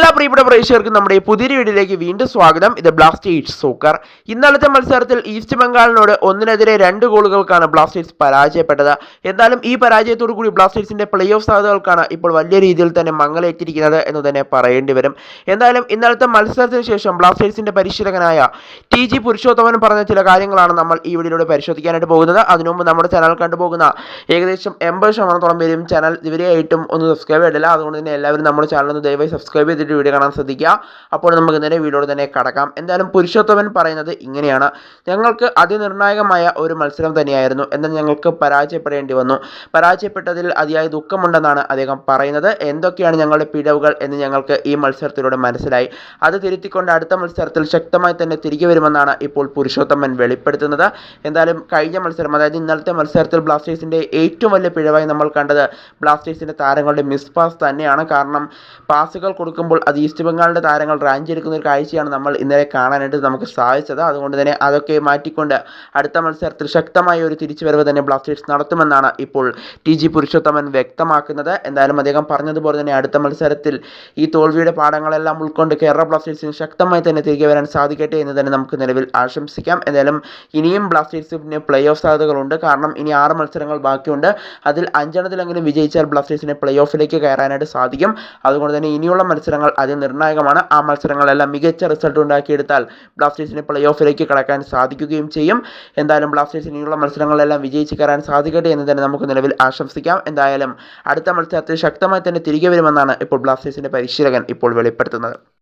എല്ലാ പ്രിയപ്പെട്ട പ്രേക്ഷകർക്കും നമ്മുടെ ഈ പുതിയ വീഡിയോയിലേക്ക് വീണ്ടും സ്വാഗതം. ഇത് ബ്ലാസ്റ്റേഴ്സ് സൂക്കർ ഇന്നലത്തെ മത്സരത്തിൽ ഈസ്റ്റ് ബംഗാളിനോട് ഒന്നിനെതിരെ രണ്ട് ഗോളുകൾക്കാണ് ബ്ലാസ്റ്റേഴ്സ് പരാജയപ്പെട്ടത്. എന്നാലും ഈ പരാജയത്തോടു കൂടി ബ്ലാസ്റ്റേഴ്സിന്റെ പ്ലേ ഓഫ് സാധ്യതകൾക്കാണ് ഇപ്പോൾ വലിയ രീതിയിൽ തന്നെ മങ്ങലേറ്റിരിക്കുന്നത് എന്ന് തന്നെ പറയേണ്ടി വരും. എന്തായാലും ഇന്നലത്തെ മത്സരത്തിന് ശേഷം ബ്ലാസ്റ്റേഴ്സിന്റെ പരിശീലകനായ ടി ജി പുരുഷോത്തമൻ പറഞ്ഞ ചില കാര്യങ്ങളാണ് നമ്മൾ ഈ വീഡിയോയിലൂടെ പരിശോധിക്കാനായിട്ട് പോകുന്നത്. അതിനു മുമ്പ് നമ്മുടെ ചാനൽ കണ്ടുപോകുന്ന ഏകദേശം എൺപത് ശതമാനത്തോളം പേരും ചാനൽ ഇവരെയായിട്ടും ഒന്ന് സബ്സ്ക്രൈബ് ചെയ്തില്ല അതുകൊണ്ട് തന്നെ എല്ലാവരും നമ്മുടെ ചാനൽ ഒന്ന് ദയവായി സബ്സ്ക്രൈബ് ചെയ്തിട്ട് വീഡിയോ കാണാൻ ശ്രദ്ധിക്കുക. അപ്പോൾ നമുക്ക് നേരെ വീഡിയോയിൽ തന്നെ കടക്കാം. എന്തായാലും പുരുഷോത്തമൻ പറയുന്നത് ഇങ്ങനെയാണ്. ഞങ്ങൾക്ക് അതിനിർണായകമായ ഒരു മത്സരം തന്നെയായിരുന്നു. എന്നാൽ ഞങ്ങൾക്ക് പരാജയപ്പെടേണ്ടി വന്നു. പരാജയപ്പെട്ടതിൽ അതിയായ ദുഃഖമുണ്ടെന്നാണ് അദ്ദേഹം പറയുന്നത്. എന്തൊക്കെയാണ് ഞങ്ങളുടെ പിഴവുകൾ എന്ന് ഞങ്ങൾക്ക് ഈ മത്സരത്തിലൂടെ മനസ്സിലായി. അത് തിരുത്തിക്കൊണ്ട് അടുത്ത മത്സരത്തിൽ ശക്തമായി തന്നെ തിരികെ വരുമെന്നാണ് ഇപ്പോൾ പുരുഷോത്തമൻ വെളിപ്പെടുത്തുന്നത്. എന്തായാലും കഴിഞ്ഞ മത്സരം അതായത് ഇന്നലത്തെ മത്സരത്തിൽ ബ്ലാസ്റ്റേഴ്സിന്റെ ഏറ്റവും വലിയ പിഴവായി നമ്മൾ കണ്ടത് ബ്ലാസ്റ്റേഴ്സിന്റെ താരങ്ങളുടെ മിസ് പാസ് തന്നെയാണ്. കാരണം പാസുകൾ കൊടുക്കുമ്പോൾ അത് ഈസ്റ്റ് ബംഗാളിന്റെ താരങ്ങൾ റാഞ്ചെടുക്കുന്ന ഒരു കാഴ്ചയാണ് നമ്മൾ ഇന്നലെ കാണാനായിട്ട് നമുക്ക് സാധിച്ചത്. അതുകൊണ്ട് തന്നെ അതൊക്കെ മാറ്റിക്കൊണ്ട് അടുത്ത മത്സരത്തിൽ ശക്തമായ ഒരു തിരിച്ചുവരവ് തന്നെ ബ്ലാസ്റ്റേഴ്സ് നടത്തുമെന്നാണ് ഇപ്പോൾ ടി ജി പുരുഷോത്തമൻ വ്യക്തമാക്കുന്നത്. എന്തായാലും അദ്ദേഹം പറഞ്ഞതുപോലെ തന്നെ അടുത്ത മത്സരത്തിൽ ഈ തോൽവിയുടെ പാഠങ്ങളെല്ലാം ഉൾക്കൊണ്ട് കേരള ബ്ലാസ്റ്റേഴ്സിന് ശക്തമായി തന്നെ തിരികെ വരാൻ സാധിക്കട്ടെ എന്ന് തന്നെ നമുക്ക് നിലവിൽ ആശംസിക്കാം. എന്തായാലും ഇനിയും ബ്ലാസ്റ്റേഴ്സിന് പ്ലേ ഓഫ് സാധ്യതകളുണ്ട്. കാരണം ഇനി ആറ് മത്സരങ്ങൾ ബാക്കിയുണ്ട്. അതിൽ അഞ്ചെണ്ണത്തിലെങ്കിലും വിജയിച്ചാൽ ബ്ലാസ്റ്റേഴ്സിന് പ്ലേ ഓഫിലേക്ക് കയറാനായിട്ട് സാധിക്കും. അതുകൊണ്ട് തന്നെ ഇനിയുള്ള മത്സരങ്ങൾ അതിൽ നിർണായകമാണ്. ആ മത്സരങ്ങളെല്ലാം മികച്ച റിസൾട്ട് ഉണ്ടാക്കിയെടുത്താൽ ബ്ലാസ്റ്റേഴ്സിന് പ്ലേ ഓഫിലേക്ക് കടക്കാൻ സാധിക്കുകയും ചെയ്യും. എന്തായാലും ബ്ലാസ്റ്റേഴ്സിന് ഇനിയുള്ള മത്സരങ്ങളെല്ലാം വിജയിച്ച് കയറാൻ സാധിക്കട്ടെ എന്ന് തന്നെ നമുക്ക് നിലവിൽ ആശംസിക്കാം. എന്തായാലും അടുത്ത മത്സരത്തിൽ ശക്തമായി തന്നെ തിരികെ വരുമെന്നാണ് ഇപ്പോൾ ബ്ലാസ്റ്റേഴ്സിന്റെ പരിശീലകൻ ഇപ്പോൾ വെളിപ്പെടുത്തുന്നത്.